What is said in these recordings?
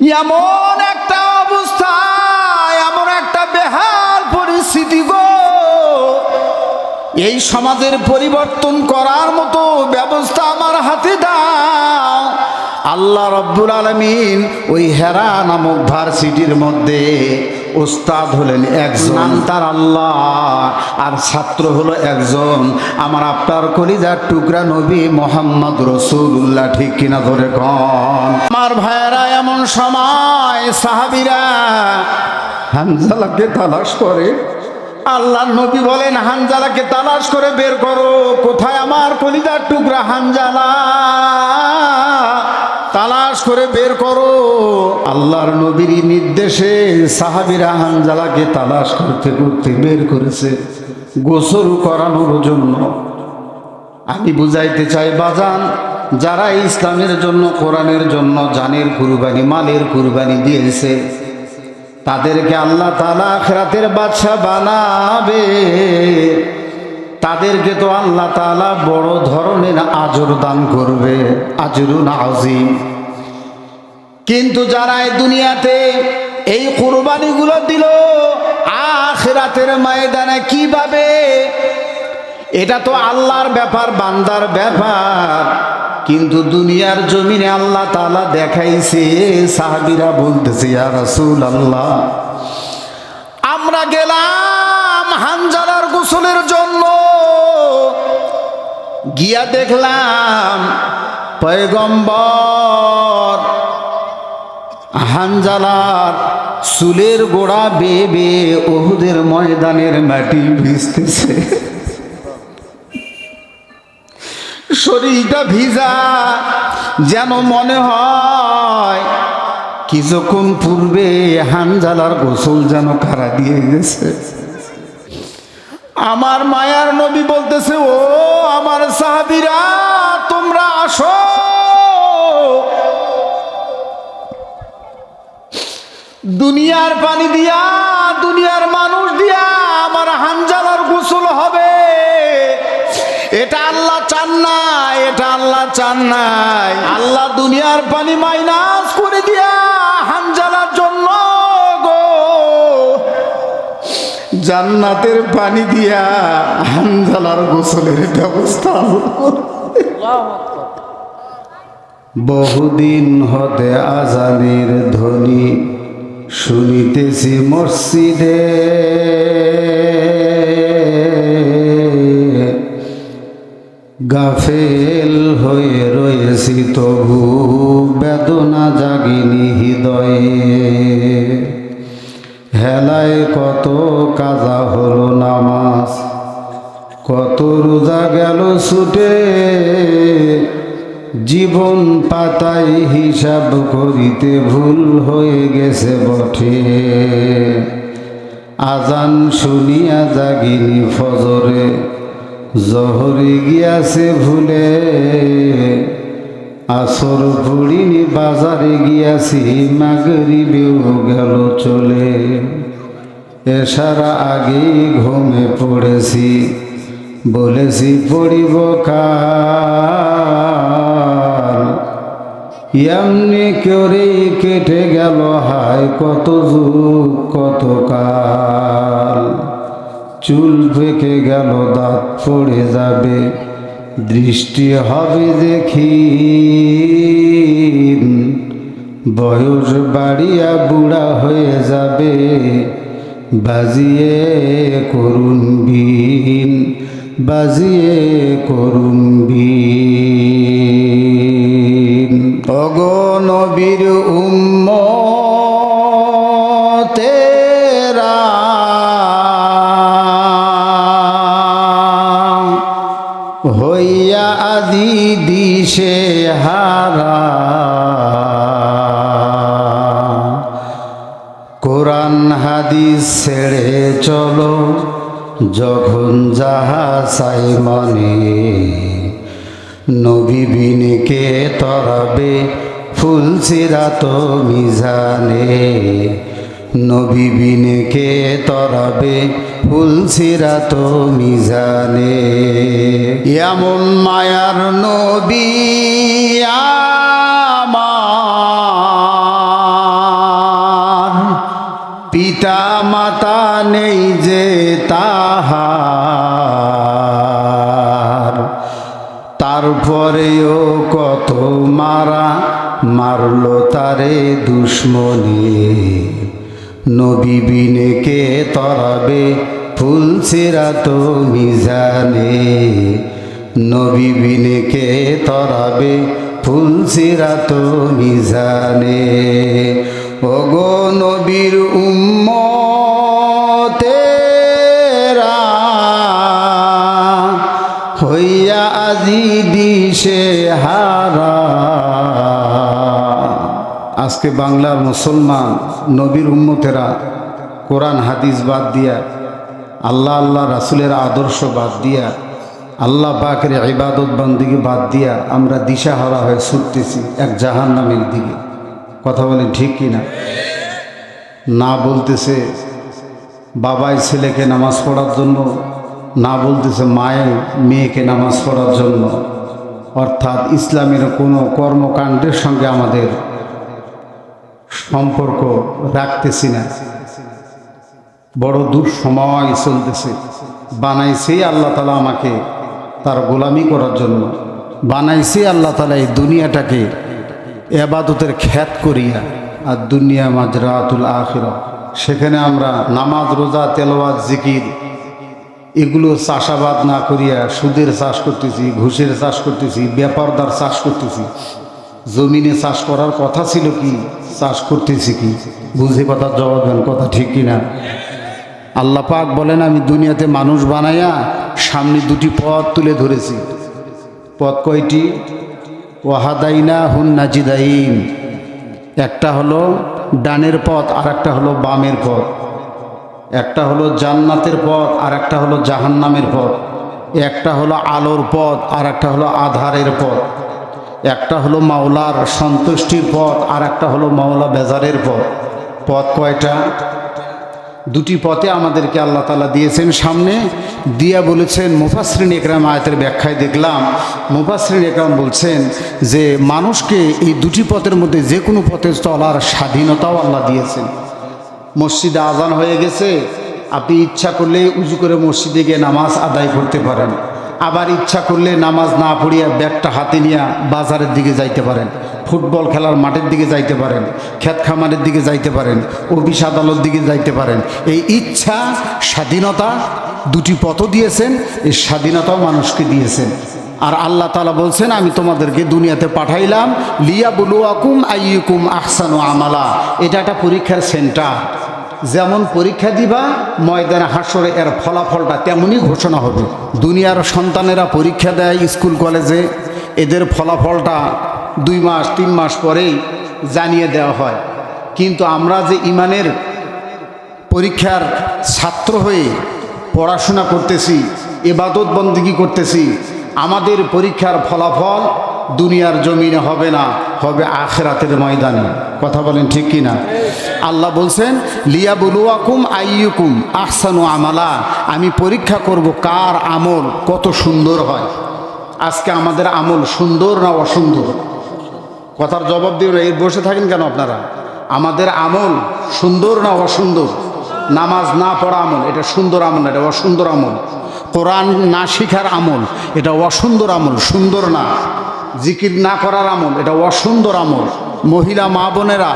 এমন একটা অবস্থা এমন একটা বেহাল পরিস্থিতি গো। এই সমাজের পরিবর্তন করার মতো ব্যবস্থা আমার হাতে দাও। আল্লাহ রব্বুল আলমিন ওই হেরা নামক ভার্সিটির মধ্যে ওস্তাদ হলেন একজন তার আল্লাহ, আর ছাত্র হলো একজন আমার আপনার কলিজার টুকরা নবী মোহাম্মদ রসুল্লাহ ঠিক কিনা ধরে কন? আমার ভাইয়েরা, এমন সময় সাহাবিরা হানজালাকে তালাশ করে। আল্লাহ নবী বলেন, হানজালাকে তালাশ করে বের করো, কোথায় আমার কলিদার টুকরা হানজালা? তালাশ করে বের করো। আল্লাহর নবীর নির্দেশে সাহাবিরা হানজালাকে তালাশ করতে করতে বের করেছে গোসল করানোর জন্য। আমি বুঝাইতে চাই, বাজান, যারা ইসলামের জন্য, কোরআনের জন্য জানের কুরবানি, মালের কুরবানি দিয়েছে, তাদেরকে আল্লাহ তালা খেরাতের বাদশা বানাবে। তাদেরকে তো আল্লাহ তালা বড় ধরনের আজর দান করবে, আজরুন আজিম কিন্তু যারা এই দুনিয়াতে এই কুরবানিগুলো দিল, আখেরাতের ময়দানে কীভাবে? এটা তো আল্লাহর ব্যাপার, বান্দার ব্যাপার। কিন্তু দুনিয়ার জমিনে আল্লাহ তালা দেখাইছে, সাহাবিরা বলতেছে, ইয়া রাসূল আল্লাহ আমরা গেলাম হানজালার গোসলের জন্য। গিয়া দেখলাম পয়গম্বর হানজালার চুলের গোড়া বেয়ে বেয়ে ওহুদের ময়দানের মাটি ভিজতেছে। শরীরটা ভিজা, যেন মনে হয় কিছুক্ষণ পূর্বে হানজালার গোসল যেন কারা দিয়ে গেছে। আমার মায়ার নবী বলতেছে, ও আমার সাহাবিরা, তোমরা আসো। দুনিয়ার পানি দিয়া, দুনিয়ার মানুষ দিয়া আমার হানজালার গোসল হবে। এটা আল্লাহ চান নাই, এটা আল্লাহ চান নাই। আল্লাহ দুনিয়ার পানি মাইনাস করে দিয়া জান্নাতের পানি দিয়া হানজালার গোসলের ব্যবস্থা বহুদিন হতে আজানের ধ্বনি শুনিতেছি মসজিদে। গাফেল হয়ে রয়েছি তবু বেদনা জাগিনি হৃদয়ে। হেলায় কত কাজা হলো নামাজ। কত রোজা গেল ছুটে, জীবন পাতায় হিসাব করিতে ভুল হয়ে গেছে বটে। আজান শুনিয়া জাগিনি ফজরে, জহরে গিয়াছে ভুলে। আসর পড়িনি বাজারে গিয়াছি মাগরি বেউ গেল চলে। এসারা আগেই ঘুমে পড়েছি, বলেছি পড়িব কাল। এমনি করে কেটে গেল, হায় কত যুগ, কত কাল। চুল পেকে গেল, দাঁত পড়ে যাবে, দৃষ্টি হবে দেখি বয়স বাড়িয়া বুড়া হয়ে যাবে বাজিয়ে করুন বিন বাজিয়ে করুন বিন অগনবীর হাদিস ছেড়ে চলো, যখন যাহা চাই মনে। নবী বিনকে তরবে ফুলসিরাত মিজানে। নবী বিনকে তরবে ফুলসিরাত মিজানে। এমন মায়ার নবী নেই যে তাহার। তারপরেও কত মারা মারলো তারে দুশ্মনে। নবী বিনে কে তরাবে ফুলসেরা তো মিজানে। নবী বিনে কে তরাবে ফুলসেরা তো মিজানে। ওগো নবীর উম্মতেরা দিশে হারা। আজকে বাংলার মুসলমান, নবীর উম্মতেরা কোরআন, হাদিস বাদ দিয়া, আল্লাহ আল্লাহ রাসুলের আদর্শ বাদ দিয়া, আল্লাহ পাকের ইবাদত বান্দিকে বাদ দিয়া আমরা দিশাহারা হয়ে ছুটতেছি এক জাহান নামের দিকে। কথা বলেন ঠিক কি না? না বলতেছে, বাবাই ছেলেকে নামাজ পড়ার জন্য না বলতেছে মায়ের মেয়েকে নামাজ পড়ার জন্য। অর্থাৎ ইসলামের কোনো কর্মকাণ্ডের সঙ্গে আমাদের সম্পর্ক রাখতেছি না। বড় দূর সময় চলতেছে। বানাইছেই আল্লাহ তালা আমাকে তার গোলামি করার জন্য। বানাইছে আল্লাহ তালা এই দুনিয়াটাকে এবাদতের খ্যাত করিয়া। আর দুনিয়া মাজরাতুল আখিরা। সেখানে আমরা নামাজ, রোজা, তেলাওয়াত, জিকির এগুলো চাষাবাদ না করিয়া সুদের চাষ করতেছি, ঘুষের চাষ করতেছি ব্যাপারদার চাষ করতেছি। জমিনে চাষ করার কথা ছিল কি? চাষ করতেছি কি? বুঝে কথা জবাব দেন, কথা ঠিক কিনা? আল্লাহ পাক বলেন, আমি দুনিয়াতে মানুষ বানাইয়া সামনে দুটি পথ তুলে ধরেছি। পথ কয়টি? ওয়াহাদাইনা হুন নাজিদাইন। একটা হলো ডানের পথ আর একটা হলো বামের পথ। একটা হলো জান্নাতের পথ, আর একটা হলো জাহান্নামের পথ। একটা হলো আলোর পথ, আর একটা হলো আধারের পথ। একটা হলো মাওলার সন্তুষ্টির পথ, আর একটা হলো মাওলা বেজারের পথ। পথ কয়টা? দুটি পথে আমাদেরকে আল্লাহ তালা দিয়েছেন সামনে। দিয়া বলেছেন মুফাসরিন একরাম আয়তের ব্যাখ্যায় দেখলাম মুফাসরিন একরাম বলছেন যে, মানুষকে এই দুটি পথের মধ্যে যে কোনো পথে চলার স্বাধীনতাও আল্লাহ দিয়েছেন। মসজিদে আজান হয়ে গেছে। আপনি ইচ্ছা করলে উজু করে মসজিদে গিয়ে নামাজ আদায় করতে পারেন। আবার ইচ্ছা করলে নামাজ না পড়িয়া ব্যাগটা হাতে নিয়ে বাজারের দিকে যাইতে পারেন। ফুটবল খেলার মাঠের দিকে যাইতে পারেন। ক্ষেত খামারের দিকে যাইতে পারেন। অফিস আদালত দিকে যাইতে পারেন। এই ইচ্ছা, স্বাধীনতা দুটি পথ দিয়েছেন, এই স্বাধীনতাও মানুষকে দিয়েছেন। আর আল্লাহ তালা বলছেন, আমি তোমাদেরকে দুনিয়াতে পাঠাইলাম লিয়া বুলুয়াকুম আইয়ুকুম আহসানু আমালা। এটা একটা পরীক্ষার সেন্টার। যেমন পরীক্ষা দিবা, ময়দানে হাসরে এর ফলাফলটা তেমনই ঘোষণা হবে। দুনিয়ার সন্তানেরা পরীক্ষা দেয় স্কুল, কলেজে। এদের ফলাফলটা দুই মাস, তিন মাস পরেই জানিয়ে দেওয়া হয়। কিন্তু আমরা যে ইমানের পরীক্ষার ছাত্র হয়ে পড়াশোনা করতেছি এবাদত বন্দিগি করতেছি আমাদের পরীক্ষার ফলাফল দুনিয়ার জমিনে হবে না, হবে আখেরাতের ময়দানে। কথা বলেন ঠিক কি না আল্লাহ বলছেন লিয়া বলুয়াকুম আইয়ুকুম আহসানু আমালা। আমি পরীক্ষা করব কার আমল কত সুন্দর হয়। আজকে আমাদের আমল সুন্দর না অসুন্দর? কথার জবাব দিয়ে এই বসে থাকেন কেন আপনারা? আমাদের আমল সুন্দর না অসুন্দর? নামাজ না পড়া আমল, এটা সুন্দর আমল না, এটা অসুন্দর আমল। কোরআন না শিখার আমল, এটা অসুন্দর আমল, সুন্দর না। জিকির না করার আমল, এটা অসুন্দর আমল। মহিলা, মা বোনেরা,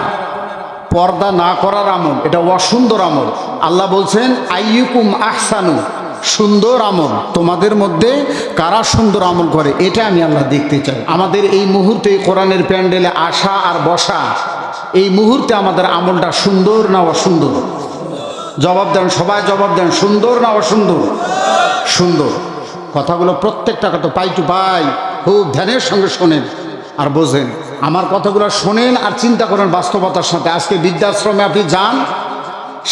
পর্দা না করার আমল, এটা অসুন্দর আমল। আল্লাহ বলছেন, আইয়ুকুম আহসানু সুন্দর আমল। তোমাদের মধ্যে কারা সুন্দর আমল করে, এটা আমি আল্লাহ দেখতে চাই। আমাদের এই মুহূর্তে কোরআনের প্যান্ডেলে আসা আর বসা, এই মুহূর্তে আমাদের আমলটা সুন্দর না অসুন্দর? জবাব দেন সবাই, জবাব দেন, সুন্দর না অসুন্দর? সুন্দর। কথাগুলো প্রত্যেকটা কথা পাই টু পাই খুব ধ্যানের সঙ্গে শোনেন আর বোঝেন। আমার কথাগুলো শোনেন আর চিন্তা করেন বাস্তবতার সাথে। আজকে বৃদ্ধাশ্রমে আপনি যান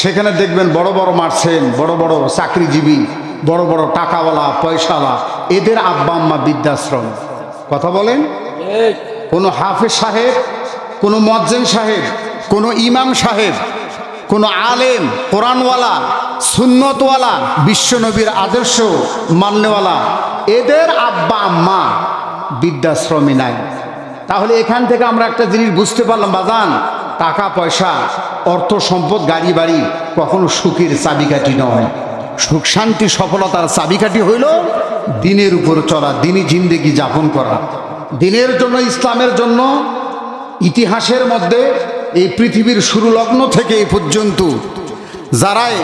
সেখানে দেখবেন বড় বড় মারছেন বড় বড় চাকরিজীবী বড় বড় টাকাওয়ালা পয়সাওয়ালা এদের আব্বা আম্মা বৃদ্ধাশ্রম। কথা বলেন? কোনো হাফেজ সাহেব কোনো মজ্জেন সাহেব কোনো ইমাম সাহেব কোনো আলেম, কোরআনওয়ালা, সুন্নতওয়ালা, বিশ্বনবীর আদর্শ মান্যওয়ালা, এদের আব্বা, আম্মা বৃদ্ধাশ্রমে নাই। তাহলে এখান থেকে আমরা একটা জিনিস বুঝতে পারলাম, বাজান, টাকা, পয়সা, অর্থ, সম্পদ, গাড়ি, বাড়ি কখনো সুখের চাবিকাঠি নয়। সুখ, শান্তি, সফলতার চাবিকাঠি হইল দিনের উপর চলা, দিনই জিন্দেগি যাপন করা। দিনের জন্য, ইসলামের জন্য, ইতিহাসের মধ্যে এই পৃথিবীর শুরু লগ্ন থেকে এই পর্যন্ত যারাই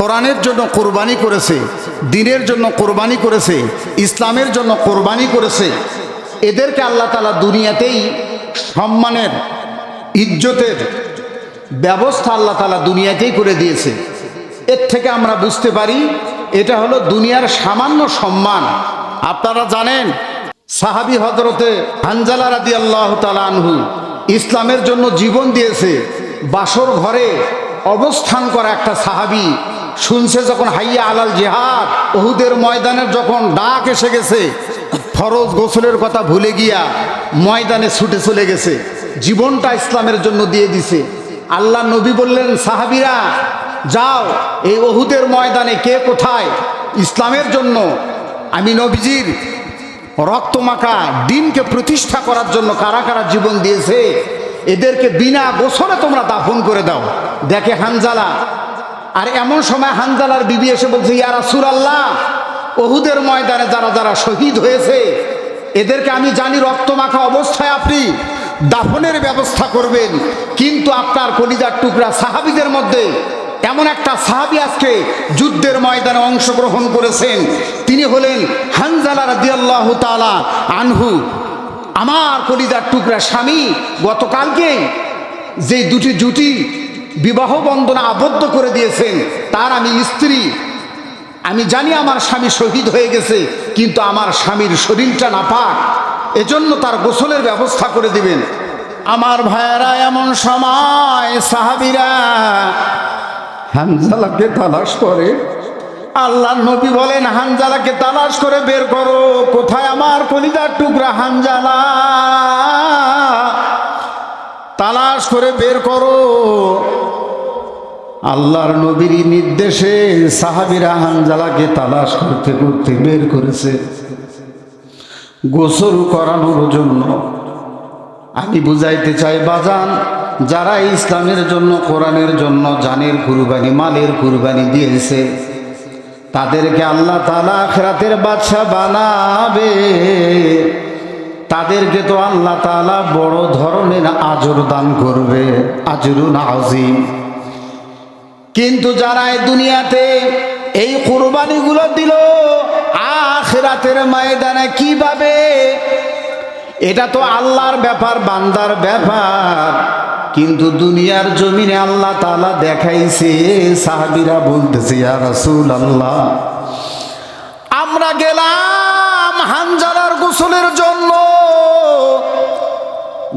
কোরআনের জন্য কোরবানি করেছে, দিনের জন্য কোরবানি করেছে, ইসলামের জন্য কোরবানি করেছে, এদেরকে আল্লাহ তালা দুনিয়াতেই সম্মানের, ইজ্জতের ব্যবস্থা আল্লাহ তালা দুনিয়াতেই করে দিয়েছে। এর থেকে আমরা বুঝতে পারি, এটা হলো দুনিয়ার সামান্য সম্মান। আপনারা জানেন, সাহাবি হজরতে হানজালা রাদি আল্লাহ তালা আনহু ইসলামের জন্য জীবন দিয়েছে, বাসর ঘরে অবস্থান করা একটা সাহাবি। শুনছে যখন হাইয়া আলাল জেহাদ ওহুদের ময়দানের যখন ডাক এসে গেছে, ফরজ গোসলের কথা ভুলে গিয়া ময়দানে ছুটে চলে গেছে। জীবনটা ইসলামের জন্য দিয়ে দিছে। আল্লাহ নবী বললেন, সাহাবিরা, যাও, এই ওহুদের ময়দানে কে কোথায়? ইসলামের জন্য। আমি নবীজির রক্তমাখা দিনকে প্রতিষ্ঠা করার জন্য কারা কারা জীবন দিয়েছে, এদেরকে বিনা গোসলে তোমরা দাফন করে দাও। দেখে হানজালা। আর এমন সময় হানজালার বিবি এসে বলছে ইয়ারা সুরাল্লাহ ওহুদের ময়দানে যারা যারা শহীদ হয়েছে, এদেরকে আমি জানি রক্তমাখা অবস্থায় আপনি দাফনের ব্যবস্থা করবেন, কিন্তু আপনার কলিজার টুকরা সাহাবিদের মধ্যে এমন একটা সাহাবি আজকে যুদ্ধের ময়দানে অংশগ্রহণ করেছেন। তিনি হলেন হানজালা রাদিয়াল্লাহু তাআলা আনহু। আমার কলিজার টুকরা স্বামী গতকালকে যে দুটি জুটি বিবাহ বন্ধনে আবদ্ধ করে দিয়েছেন, তার আমি স্ত্রী। আমি জানি আমার স্বামী শহীদ হয়ে গেছে, কিন্তু আমার স্বামীর শরীরটা না পাক এজন্য তার গোসলের ব্যবস্থা করে দিবেন। আমার ভাইয়েরা, এমন সময় সাহাবিরা হানজালাকে তালাশ করে। আল্লাহ নবী বলেন, হানজালাকে তালাশ করে বের করো। কোথায় আমার কলিজার টুকরা, হানজালা? তালাশ করে বের করো। আল্লাহর নবীর নির্দেশে সাহাবিরা হানজালাকে তালাশ করতে করতে বের করেছে। গোসল করানোর জন্য। আমি বুঝাইতে চাই, বাজান যারা ইসলামের জন্য, কোরআনের জন্য, জানের কুরবানি, মালের কুরবানি দিয়েছে, তাদেরকে আল্লাহ তালা খেরাতের বাদশা বানাবে। তাদেরকে তো আল্লাহ তালা বড় ধরনের আজর দান করবে, আজরুন আজিম কিন্তু যারা এই দুনিয়াতে এই কোরবানিগুলো দিল, আখেরাতের ময়দানে কীভাবে? এটা তো আল্লাহর ব্যাপার, বান্দার ব্যাপার। কিন্তু দুনিয়ার জমিনে আল্লাহ তালা দেখাইছে, সাহাবিরা বলতেছে রাসূল আল্লাহ আমরা গেলাম হানজালার গোসলের জন্য।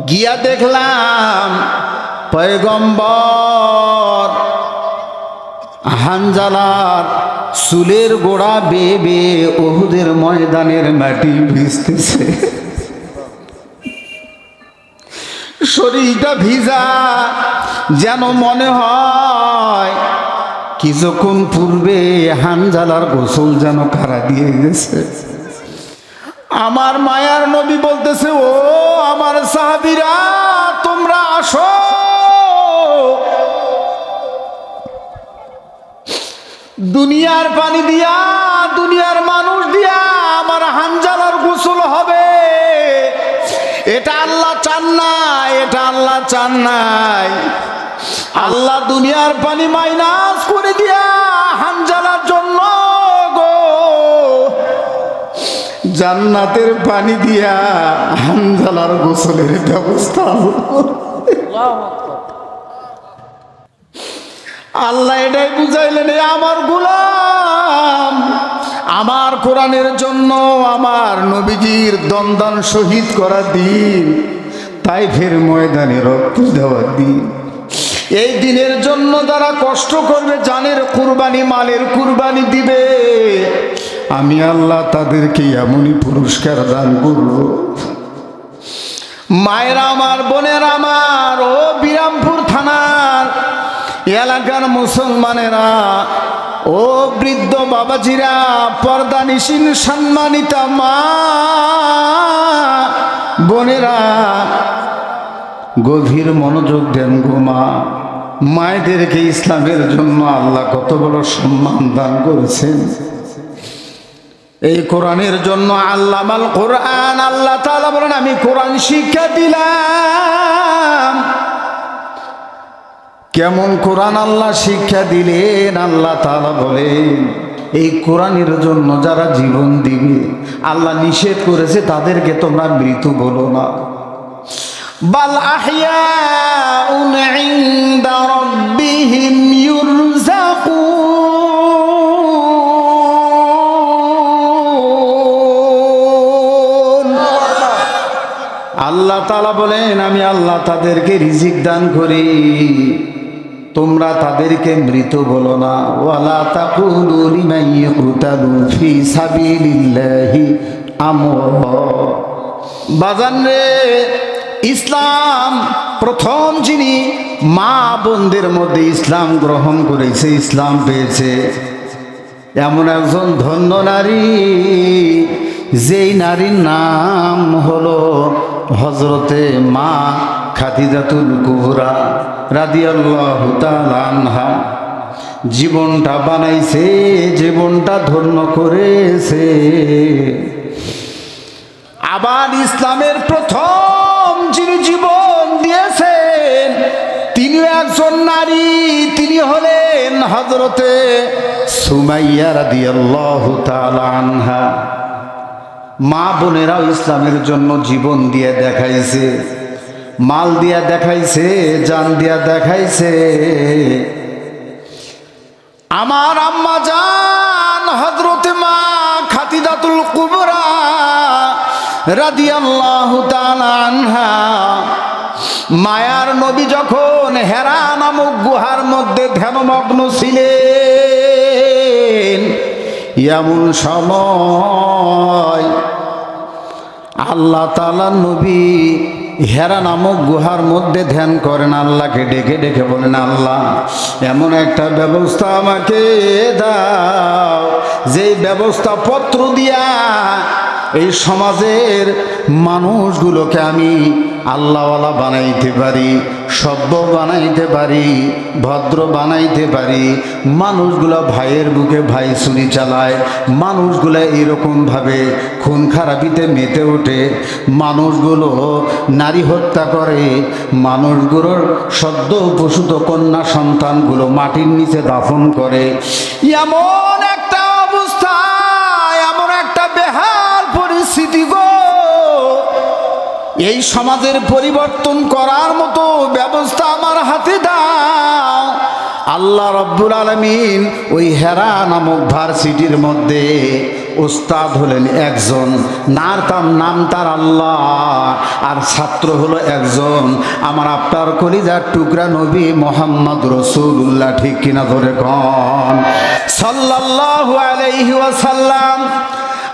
গিয়া দেখলাম পয়গম্বর হানজালার চুলের গোড়া বেয়ে বেয়ে ওহুদের ময়দানের মাটি ভিজতেছে। শরীরটা ভিজা, যেন মনে হয় কিছুক্ষণ পূর্বে হানজালার গোসল যেন খারা দিয়ে গেছে। আমার মায়ার নবী বলতেছে, ও আমার সাহাবিরা, তোমরা আসো। দুনিয়ার পানি দিয়া, দুনিয়ার মানুষ দিয়া আমার হানজালার গোসল হবে। চান নাই এটা আল্লাহ চান নাই। আল্লাহ দুনিয়ার পানি মাইনাস করে দিয়া হানজালার জন্য গো। জান্নাতের পানি দিয়া হানজালার গোসলের ব্যবস্থা আল্লাহ এটাই বুঝাইলেন আমার গোলাম। আমার কোরআনের জন্য আমার নবীজির দন্দন শহীদ করা দিন। তাই ফের ময়দানে রক্ত দেওয়া দিন। এই দিনের জন্য যারা কষ্ট করবে, জানের কুরবানি, মালের কুরবানি দিবে। আমি আল্লাহ তাদেরকে এমনই পুরস্কার দান করব। মায়ের আমার, বোনের আমার, ও বিরামপুর থানার এলাকার মুসলমানেরা ও বৃদ্ধ বাবাজিরা, পর্দা নিশিন সম্মানিতা মা, বোনেরা, গভীর মনোযোগ দেন গোমা মায়েদেরকে ইসলামের জন্য আল্লাহ কত বড় সম্মান দান করেছেন। এই কোরআনের জন্য আল্লাহ মাল কোরআন, আল্লাহ তাআলা বলেন, আমি কোরআন শিক্ষা দিলাম। কেমন কোরআন আল্লাহ শিক্ষা দিলেন, আল্লাহ তালা বলেন, এই কোরআনের জন্য যারা জীবন দিবে, আল্লাহ নিষেধ করেছে, তাদেরকে তোমরা মৃত্যু বলো না। বাল ইউরজাকুন। আল্লাহ তালা বলেন, আমি আল্লাহ তাদেরকে রিজিক দান করি। তোমরা তাদেরকে মৃত বলো না। ওয়ালা তাকুলু লিমান ইয়ুকতালু ফি সাবিলিল্লাহি বাজান রে, ইসলাম প্রথম যিনি মা বোনদের মধ্যে ইসলাম গ্রহণ করেছে, ইসলাম পেয়েছে। এমন একজন ধন্য নারী, যেই নারীর নাম হলো হজরতে মা খাদিজাতুল কুবরা রাদিয়াল্লাহু তাআলা আনহা। জীবনটা বানাইছে, জীবনটা ধন্য করেছে। আবার ইসলামের প্রথম যিনি জীবন দিয়েছেন, তিনি একজন নারী, তিনি হলেন হজরতে সুমাইয়া রাদিয়াল্লাহু আনহা। মা বোনেরাও ইসলামের জন্য জীবন দিয়ে দেখাইছে। মাল দিয়া দেখাইছে, জান দিয়া দেখাইছে। আমার আম্মা জান হজরতে মা খাতিদাতুল কুবরা রাদিয়াল্লাহু তাআলা আনহা। মায়ার নবী যখন হেরা নামক গুহার মধ্যে ধ্যানমগ্ন ছিলেন, এমন সময় আল্লাহ তাআলা নবী হেরা নামক গুহার মধ্যে ধ্যান করেন আল্লাহকে ডেকে ডেকে বলেন, আল্লাহ, এমন একটা ব্যবস্থা আমাকে দাও। যেই ব্যবস্থা পত্র দিয়া এই সমাজের মানুষগুলোকে আমি আল্লাহওয়ালা বানাইতে পারি সভ্য বানাইতে পারি, ভদ্র বানাইতে পারি। মানুষগুলো ভাইয়ের বুকে ভাই চুরি চালায়, মানুষগুলো এরকমভাবে খুন খারাপিতে মেতে ওঠে। মানুষগুলো নারী হত্যা করে, মানুষগুলোর সদ্য উপসূত কন্যা সন্তানগুলো মাটির নিচে দাফন করে। এমন একটা অবস্থা, এমন একটা বেহাল পরিস্থিতি গো। এই সমাজের পরিবর্তন করার মতো ব্যবস্থা আমার হাতে দাও। আল্লাহ রব্বুল আলমিন ওই হেরা নামক ভার্সিটির মধ্যে ওস্তাদ হলেন একজন। নার তার নাম তার আল্লাহ। আর ছাত্র হলো একজন। আমার আপনার কলিজার টুকরা নবী মোহাম্মদ রসুল্লাহ ঠিক কিনা ধরে কন? সাল্লাল্লাহু আলাইহি ওয়াসাল্লাম।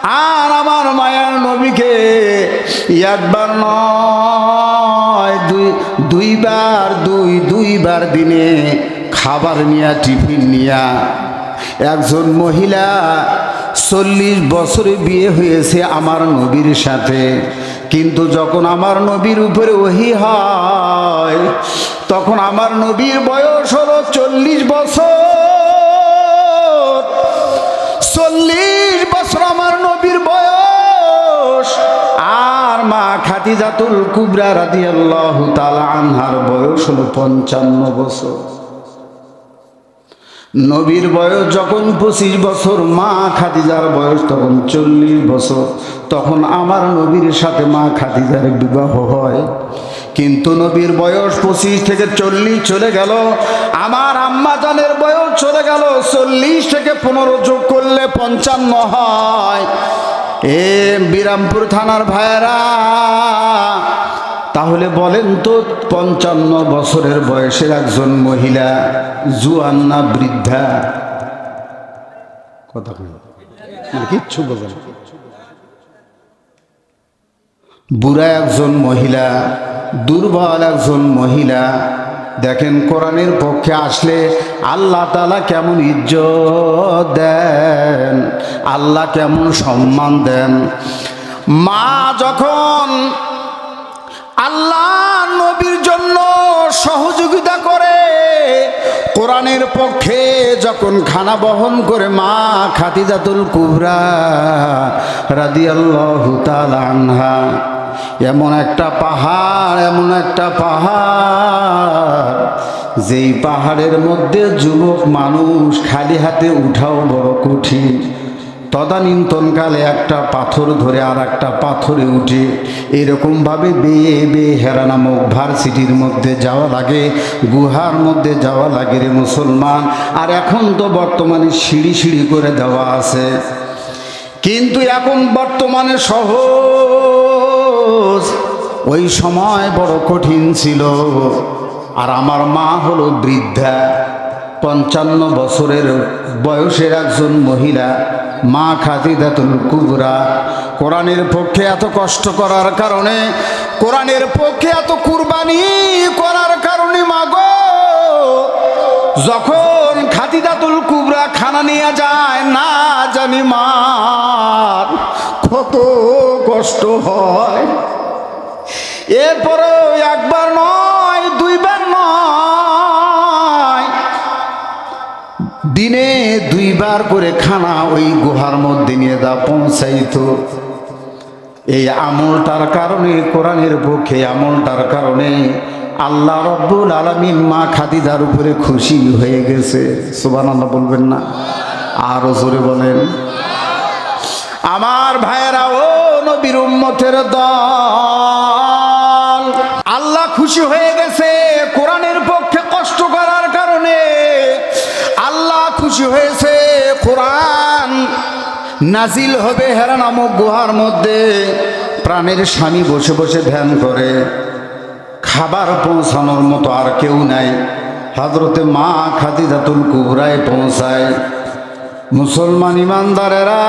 আর আমার মায়ার নবীকে একবার নয়, দুই, দুইবার দুই, দুইবার দিনে খাবার নিয়া, টিফিন নিয়া। একজন মহিলা চল্লিশ বছরে বিয়ে হয়েছে আমার নবীর সাথে। কিন্তু যখন আমার নবীর উপরে ওহি হয়, তখন আমার নবীর বয়স হলো চল্লিশ বছর। চল্লিশ মা খাতিজাতুল কুবরা রাদিয়াল্লাহু তাআলা আনহার বয়স হলো পঞ্চান্ন বছর। নবীর বয়স যখন পঁচিশ বছর, মা খাদিজার বয়স তখন চল্লিশ বছর। তখন আমার নবীর সাথে মা খাদিজার বিবাহ হয়। কিন্তু নবীর বয়স পঁচিশ থেকে চল্লিশ চলে গেল। আমার আম্মা জানের বয়স চলে গেল। চল্লিশ থেকে পনেরো যোগ করলে পঞ্চান্ন হয়। এ বিরামপুর থানার ভাইয়েরা, তাহলে বলেন তো পঞ্চান্ন বছরের বয়সের একজন মহিলা জুয়ান না বৃদ্ধা। কথা মানে কিচ্ছু বোঝেন বুড়া একজন মহিলা, দুর্বল একজন মহিলা দেখেন কোরআনের পক্ষে আসলে আল্লাহ তালা কেমন ইজ্জত দেন, আল্লাহ কেমন সম্মান দেন। মা যখন আল্লাহ নবীর জন্য সহযোগিতা করে, কোরআনের পক্ষে যখন খানা বহন করে মা খাতিজাতুল কুবরা রাদিয়াল্লাহু তাআলা আনহা এমন একটা পাহাড়, এমন একটা পাহাড়। যেই পাহাড়ের মধ্যে যুবক মানুষ খালি হাতে উঠাও বড় কঠিন। তদানীন্তনকালে একটা পাথর ধরে আর একটা পাথরে উঠে এরকমভাবে বেয়ে বেয়ে হেরা নামক ভার্সিটির মধ্যে যাওয়া লাগে, গুহার মধ্যে যাওয়া লাগে রে মুসলমান। আর এখন তো বর্তমানে সিঁড়ি সিঁড়ি করে দেওয়া আছে। কিন্তু এখন বর্তমানে ওই সময় বড় কঠিন ছিল। আর আমার মা হলো বৃদ্ধা। পঞ্চান্ন বছরের বয়সের একজন মহিলা, মা খাতিদাতুল কুবরা। কোরআনের পক্ষে এত কষ্ট করার কারণে, কোরআনের পক্ষে এত কুরবানি করার কারণে মাগো যখন খাতিদাতুল কুবরা খানা নিয়ে যায়, না জানি মা কত কষ্ট হয়। এরপরে একবার নয়, দুইবার নয়। দিনে দুইবার করে খানা ওই গুহার মধ্যে নিয়ে দা পৌঁছাইতো। এই আমলটার কারণে, কোরআনের পক্ষে আমলটার কারণে আল্লাহ রব্বুল আলমিন মা খাদিদার উপরে খুশি হয়ে গেছে। সুবান আল্লাহ বলবেন না? আরও জোরে বলেন। আমার ভাইয়েরা, ও নবীর উম্মতের দল। আল্লাহ খুশি হয়ে গেছে কোরআনের পক্ষে কষ্ট করার কারণে। আল্লাহ খুশি হয়েছে কোরআন নাজিল হবে হেরা নামক গুহার মধ্যে। প্রাণের স্বামী বসে বসে ধ্যান করে। খাবার পৌঁছানোর মতো আর কেউ নাই। হজরতে মা খাদিজাতুল কুবরায় পৌঁছায়। মুসলমান ইমানদারেরা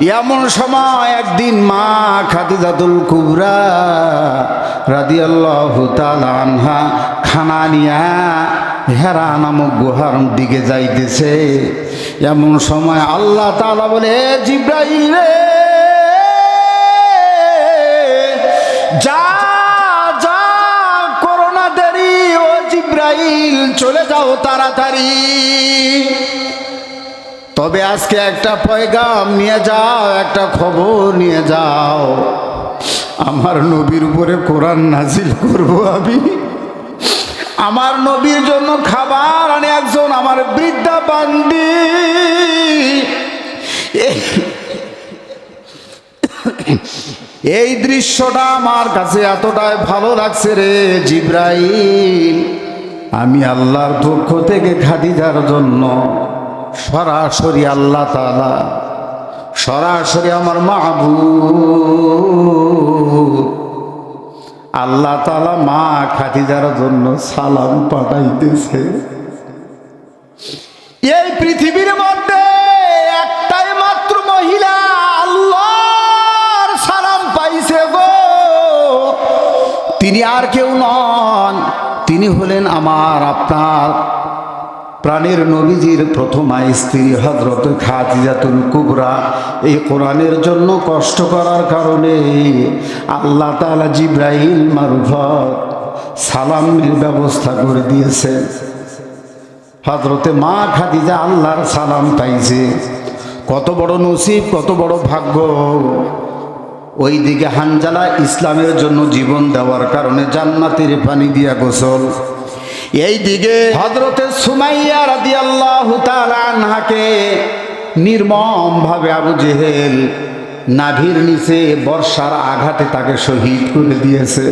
এমন সময় একদিন মা খাদিজাতুল কুবরা রাদিয়াল্লাহু তাআলা আনহা খানা নিয়া হেরা নামক গুহার দিকে যাইতেছে। এমন সময় আল্লাহ তাআলা বলে জিব্রাইল রে, যা যা করোনা দেরি, ও জিব্রাইল, চলে যাও তাড়াতাড়ি। তবে আজকে একটা পয়গাম নিয়ে যাও, একটা খবর নিয়ে যাও। আমার নবীর উপরে কোরআন নাজিল করব আমি। আমার নবীর জন্য খাবার আনে একজন আমার বৃদ্ধা বান্দি। এই- দৃশ্যটা আমার কাছে এতটাই ভালো লাগছে রে জিব্রাইল। আমি আল্লাহর পক্ষ থেকে খাদিজার জন্য সরাসরি আল্লাহ তালা সরাসরি আমার মাহবুব। আল্লাহ তালা মা খাদিজার জন্য সালাম পাঠাইতেছে। এই পৃথিবীর মধ্যে একটাই মাত্র মহিলা সালাম পাইছে গো। তিনি আর কেউ নন, তিনি হলেন আমার আপনার প্রাণের নবীজির প্রথমা স্ত্রী হজরত খাদিজাতুল কুবরা এই কোরআনের জন্য কষ্ট করার কারণে আল্লাহ তাআলা জিব্রাইল মারুফত সালামের ব্যবস্থা করে দিয়েছে হজরতে মা খাদিজা আল্লাহর সালাম পাইছে। কত বড় নসিব, কত বড় ভাগ্য। ওই দিকে হানজালা ইসলামের জন্য জীবন দেওয়ার কারণে জান্নাতের পানি দিয়া গোসল। এই দিকে হজরতে সুমাইয়া রাদি আল্লাহ আনহাকে নির্মম ভাবে আবু জেহেল নাভির নিচে বর্ষার আঘাতে তাকে শহীদ করে দিয়েছে।